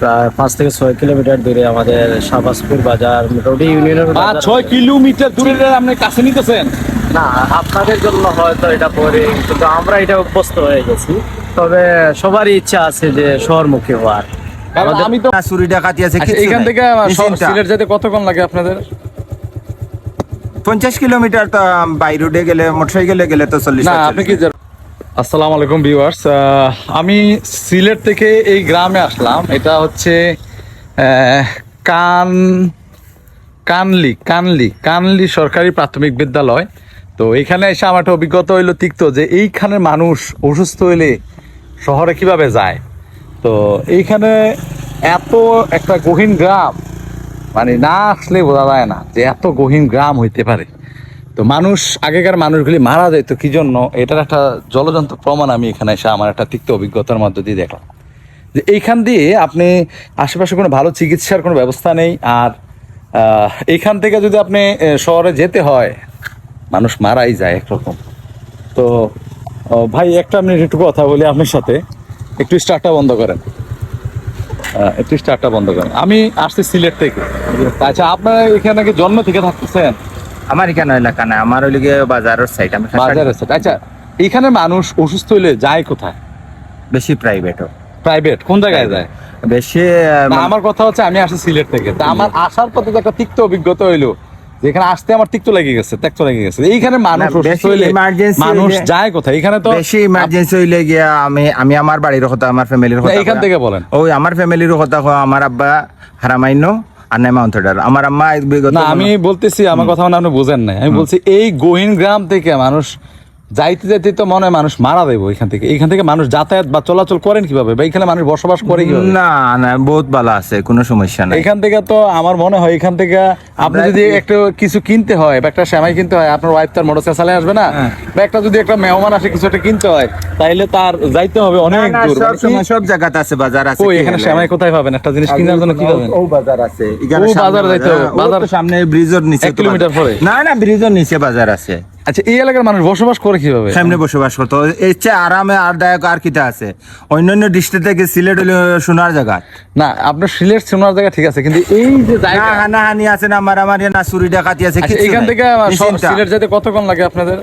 প্রায় পাঁচ থেকে ছয় কিলোমিটার দূরে আমাদের শাহবাজপুর বাজার মোটামুটি ইউনিয়নের ছয় কিলোমিটার দূরে আপনি কাছে নিতেছেন? না আপনাদের জন্য হয়তো এটা পরে কিন্তু আমরা এটা অভ্যস্ত হয়ে গেছি। তবে সবারই ইচ্ছা আছে যে শহরমুখী হওয়ার। আমি তো চুরি ডাকাতি আছে আচ্ছা, এখান থেকে সিলেট যেতে কতক্ষণ লাগে আপনাদের? পঞ্চাশ কিলোমিটার তো বাই রোডে গেলে মোটরসাইকেলে গেলে তো চল্লিশ আপনি কি? আসসালামু আলাইকুম ভিউয়ার্স। আমি সিলেট থেকে এই গ্রামে আসলাম। এটা হচ্ছে কান, কানলি কানলি কানলি সরকারি প্রাথমিক বিদ্যালয়। তো এখানে এসে আমার একটা অভিজ্ঞতা হইল তিক্ত যে এইখানে মানুষ অসুস্থ হইলে শহরে কীভাবে যায়? তো এইখানে এত একটা গহীন গ্রাম মানে না আসলে বোঝা যায় না যে এত গহীন গ্রাম হইতে পারে। তো মানুষ, আগেকার মানুষগুলি মারা যেত কি জন্য এটার একটা জলযন্ত্র প্রমাণ আমি এখানে এসে আমার একটা তিক্ত অভিজ্ঞতার মধ্যে দিয়ে দেখলাম। যে এইখান দিয়ে আপনি আশেপাশে কোনো ভালো চিকিৎসার কোনো ব্যবস্থা নেই, আর এইখান থেকে যদি আপনি শহরে যেতে হয়, মানুষ মারাই যায় একরকম। তো ভাই, একটা মিনিট একটু কথা বলি আপনার সাথে। একটু স্টার্টটা বন্ধ করেন। একটু স্টার্টটা বন্ধ করেন। আমি আসছি সিলেট থেকে। আচ্ছা আপনারা এখানে জন্ম থেকে থাকতেছেন? আমার এখানে এলাকা না আমার ওই লিগে বাজারের সাইড আমি বাজারে আছে। আচ্ছা এখানে মানুষ অসুস্থ হইলে যায় কোথায়? বেশি প্রাইভেটও প্রাইভেট কোন জায়গায় যায়? বেশি আমার কথা হচ্ছে আমি আসি সিলেট থেকে। তা আমার আসার পথে একটা তিক্ত অভিজ্ঞতা হইল যেখানে আসতে আমার তিক্ত লেগে গেছে ত্যাক্ত লেগে গেছে। এইখানে মানুষ না, অসুস্থ হইলে মানুষ যায় কোথায়? এখানে তো বেশি ইমার্জেন্সি হইলে গিয়া আমি আমি আমার বাড়ির কথা আমার ফ্যামিলির কথা এইখান থেকে বলেন। ওই আমার ফ্যামিলির কথা আমার আব্বা হারামাইন্য আর নাই মাউন্ট আমার আম্মা বিগত আমি বলতেছি আমার কথা মানে আপনি বুঝেন নাই। আমি বলছি এই গহীন গ্রাম থেকে মানুষ যাইতে যাইতে তো মনে হয় মানুষ মারা দেবো এখান থেকে। এখান থেকে মানুষ যাতায়াত বা চলাচল করেন কীভাবে? বা এখানে মানুষ বসবাস করে কীভাবে? না না বহুত ভালো আছে কোনো সমস্যা নাই। এখান থেকে তো আমার মনে হয় এখান থেকে আপনি যদি একটা কিছু কিনতে হয় বা একটা সেমাই কিনতে হয় আপনার ওয়াইফ তার মোটর চালায় আসবে না? হ্যাঁ। বা একটা যদি একটা মেহমান আসে কিছু একটা কিনতে হয় তাইলে তার যাইতে হবে অনেক দূর। সব মানে সময় সব জায়গাতে আছে বাজার আছে কি এখানে? সেমাই কোথায় পাবেন? একটা জিনিস কেনার জন্য কি পাবেন? ও বাজার আছে এখানে ও বাজার যাইতে হবে, বাজার- সামনে ব্রিজের নিচে এক তো কিলোমিটার বাজার। পরে? না না ব্রিজের নিচে বাজার আছে। আচ্ছা এই এলাকার মানুষ বসবাস করে কীভাবে? সামনে বসবাস করতো। এর চেয়ে আরামে আরামদায়ক আর কিটা আছে? অন্যান্য ডিস্ট্রিক্ট থেকে সিলেট হলো সোনার জায়গা। না আপনার সিলেট সোনার জায়গা ঠিক আছে কিন্তু এই যে জায়গা হানাহানি আছে না মারামারি না চুরি ডাকাতি আছে আচ্ছা, এখান থেকে সিলেট যেতে কতক্ষণ লাগে আপনাদের?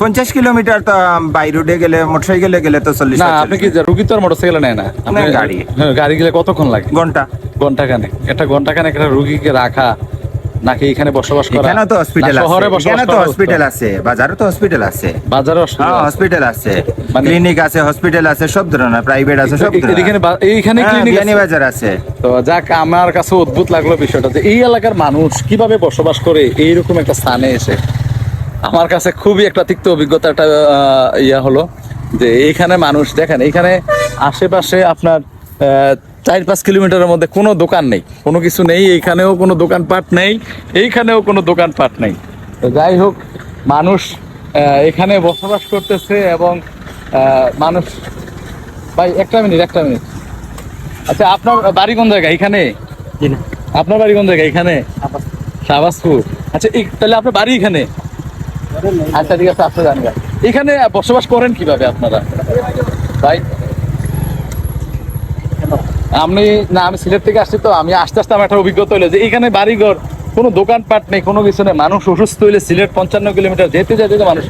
পঞ্চাশ কিলোমিটার তো বাই রোডে গেলে মোটরসাইকেলে গেলে তো চল্লিশ না আপনি কি রুগী তো আর মোটরসাইকেল নেয় না? আপনি গাড়ি। হ্যাঁ, গাড়ি গেলে কতক্ষণ লাগে? ঘণ্টা। ঘণ্টা খানেক একটা ঘণ্টা খানেক একটা রুগীকে রাখা। নাকি এখানে বসবাস করা? এখানে তো হসপিটাল আছে। শহরে এখানে তো হসপিটাল আছে বাজারে তো হসপিটাল আছে। বাজারে হ্যাঁ হসপিটাল আছে। মানে- ক্লিনিক আছে হসপিটাল আছে সব ধরনের প্রাইভেট আছে সব ধরনের। এখানে এইখানে হ্যাঁ, ক্লিনিক বিয়ানী বাজার আছে। তো যাক আমার কাছে অদ্ভুত লাগল বিষয়টা যে এই এলাকার মানুষ কীভাবে বসবাস করে এইরকম একটা স্থানে এসে। আমার কাছে খুবই একটা তিক্ত অভিজ্ঞতা একটা আহ, ইয়া হলো যে এইখানে মানুষ দেখেন এইখানে আশেপাশে আপনার আহ, চার পাঁচ কিলোমিটারের মধ্যে কোনো দোকান নেই। কোনো কিছু নেই এইখানেও কোনো দোকানপাট নেই এইখানেও কোনো দোকানপাট নেই। তো যাই হোক মানুষ এখানে বসবাস করতেছে এবং মানুষ ভাই একটা মিনিট একটা মিনিট। আচ্ছা আপনার বাড়ি কোন জায়গা এখানে? আপনার বাড়ি কোন জায়গায়? এখানে? শাহবাজপুর। আচ্ছা তাহলে আপনার বাড়ি এখানে? আচ্ছা ঠিক আছে আপনি জানবেন এখানে বসবাস করেন কীভাবে আপনারা? ভাই আমি না আমি সিলেট থেকে আসছি তো আমি আস্তে আস্তে আমার একটা অভিজ্ঞতা হলো যে এখানে বাড়িঘর কোনো দোকানপাট নেই কোনো কিছু নেই মানুষ অসুস্থ হইলে সিলেট পঞ্চান্ন কিলোমিটার যেতে যেতে মানুষ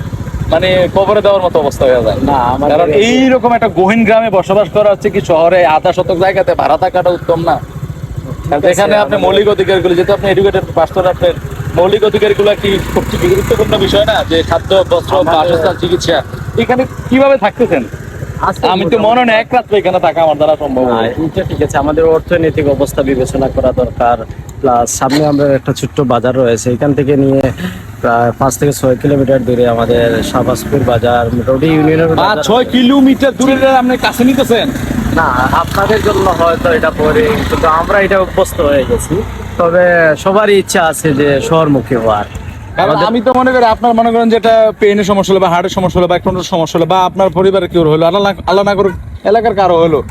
মানে কবরে দেওয়ার মতো অবস্থা হয়ে যায়। না, কারণ এইরকম একটা গহীন গ্রামে বসবাস করা হচ্ছে কি শহরে আধা শতক জায়গাতে ভাড়া থাকাটা উত্তম না। এখানে আপনি মৌলিক অধিকারগুলো যেহেতু আপনি এডুকেটেড পাস্টর আপনার মৌলিক অধিকারগুলো কি খুব গুরুত্বপূর্ণ বিষয় না? যে খাদ্য বস্ত্র বাসস্থান চিকিৎসা এখানে কীভাবে থাকতেছেন? আমি তো মনে হয় এক রাত্রে এখানে থাকা আমার দ্বারা সম্ভব না, নয়। এটা ঠিক আছে আমাদের অর্থনৈতিক অবস্থা বিবেচনা করা দরকার প্লাস সামনে আমরা একটা ছোট্ট বাজার রয়েছে এখান থেকে নিয়ে প্রায় পাঁচ থেকে ছয় কিলোমিটার দূরে আমাদের শাহবাজপুর বাজার মোটামুটি ইউনিয়নের ছয় কিলোমিটার দূরে আপনি কাছে নিতেছেন? না আপনাদের জন্য হয়তো এটা পরে কিন্তু আমরা এটা অভ্যস্ত হয়ে গেছি। তবে সবারই ইচ্ছা আছে যে শহরমুখী হওয়ার। কারণ আমি তো মনে করি আপনার মনে করেন যেটা পেনের সমস্যা হলো বা হার্টের সমস্যা হলো বা কোনো সমস্যা হলো বা আপনার পরিবারের কেউ হলো আল্লাহ না- আল্লাহ না করুক এলাকার কারও হলো।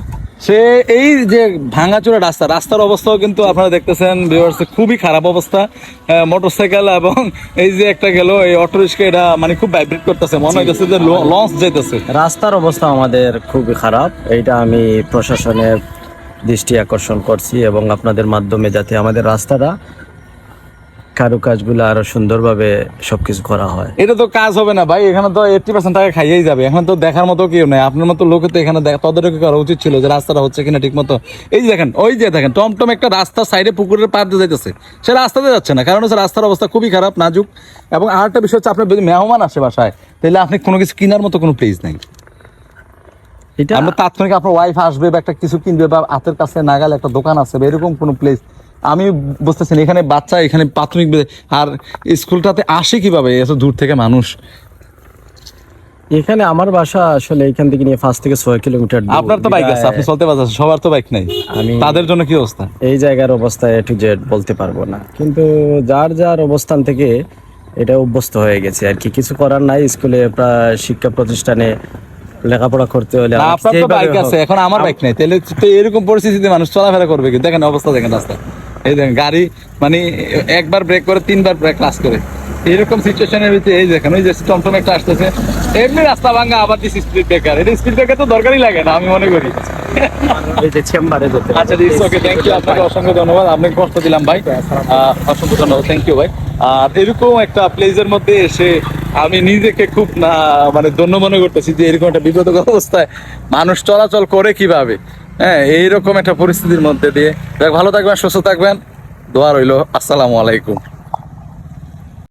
সে এই যে ভাঙাচোরা রাস্তা রাস্তার অবস্থাও কিন্তু আপনারা দেখতেছেন খুবই খারাপ অবস্থা। মোটরসাইকেল এবং এই যে একটা গেল এই অটো রিক্সা এটা মানে খুব ভাইব্রেট করতেছে। মনে হইতেছে যে লঞ্চ যেতেছে রাস্তার অবস্থা আমাদের খুবই খারাপ। এইটা আমি প্রশাসনের দৃষ্টি আকর্ষণ করছি এবং আপনাদের মাধ্যমে যাতে আমাদের রাস্তাটা কারুকাজগুলো আরও সুন্দরভাবে সবকিছু করা হয়। এটা তো কাজ হবে না ভাই এখানে তো এইটটি পার্সেন্ট টাকা খাইয়েই যাবে। এখন তো দেখার মতো কেউ নেই। আপনার মতো লোকে তো এখানে দেখ- তদারকি করা উচিত ছিল যে রাস্তাটা হচ্ছে কিনা ঠিক মতো এই যে দেখেন ওই যে দেখেন টমটম একটা রাস্তা সাইডে পুকুরের পার দিয়ে যাইতেছে। সে রাস্তাতে যাচ্ছে না কারণ হচ্ছে রাস্তার অবস্থা খুবই খারাপ নাজুক। এবং আরেকটা বিষয় হচ্ছে আপনার যদি মেহমান আসে বাসায় তাহলে আপনি কোনো কিছু কেনার মতো কোনো প্লেস নেই। এটা আমরা তাৎক্ষণিক আপনার ওয়াইফ আসবে বা একটা কিছু কিনবে বা হাতের কাছে নাগাল একটা দোকান আছে বা এরকম কোনো প্লেস আমি বুঝতেছি না, এখানে বাচ্চা এখানে প্রাথমিক আর স্কুলটাতে আসে কীভাবে? এত দূর থেকে মানুষ। এখানে আমার বাসা আসলে এখান থেকে নিয়ে পাঁচ থেকে ছয় কিলোমিটার আপনার তো বাইক আছে আপনি চলতে পারছেন সবার তো বাইক নেই। আমি- তাদের জন্য কি অবস্থা? এই জায়গার অবস্থা এ টু জেড বলতে পারব না। কিন্তু যার যার অবস্থান থেকে এটা অভ্যস্ত হয়ে গেছে। আর কি কিছু করার নাই স্কুলে প্রায় শিক্ষা প্রতিষ্ঠানে লেখাপড়া করতে হলে আপনার তো বাইক আছে এখন আমার বাইক নেই। তাহলে তো এরকম পরিস্থিতিতে মানুষ চলাফেরা করবে কি? দেখেন অবস্থা দেখেন রাস্তা এই দেখেন গাড়ি মানে একবার ব্রেক করে তিনবার ব্রেক ক্লাস করে। এরকম সিচুয়েশনের ভিতরে এই দেখেন ওই যে টমটম একটা আসতেছে। এমনি রাস্তা ভাঙা আবার দিস স্পিড ব্রেকার এটা স্পিড ব্রেকার তো দরকারই লাগে না আমি মনে করি। এই যে চেম্বারে যেতে। আচ্ছা ইটস ওকে থ্যাংক ইউ আপনাকে অসংখ্য ধন্যবাদ। আপনাকে কষ্ট দিলাম ভাই। অসংখ্য ধন্যবাদ থ্যাংক ইউ ভাই। আর এরকম একটা প্লেসের মধ্যে এসে আমি নিজেকে খুব না মানে ধন্য মনে করতেছি যে এরকম একটা বিব্রতকর অবস্থায় মানুষ চলাচল করে কীভাবে। হ্যাঁ এইরকম একটা পরিস্থিতির মধ্যে দিয়ে। ভালো থাকবেন সুস্থ থাকবেন। দোয়া রইল। আসসালামু আলাইকুম।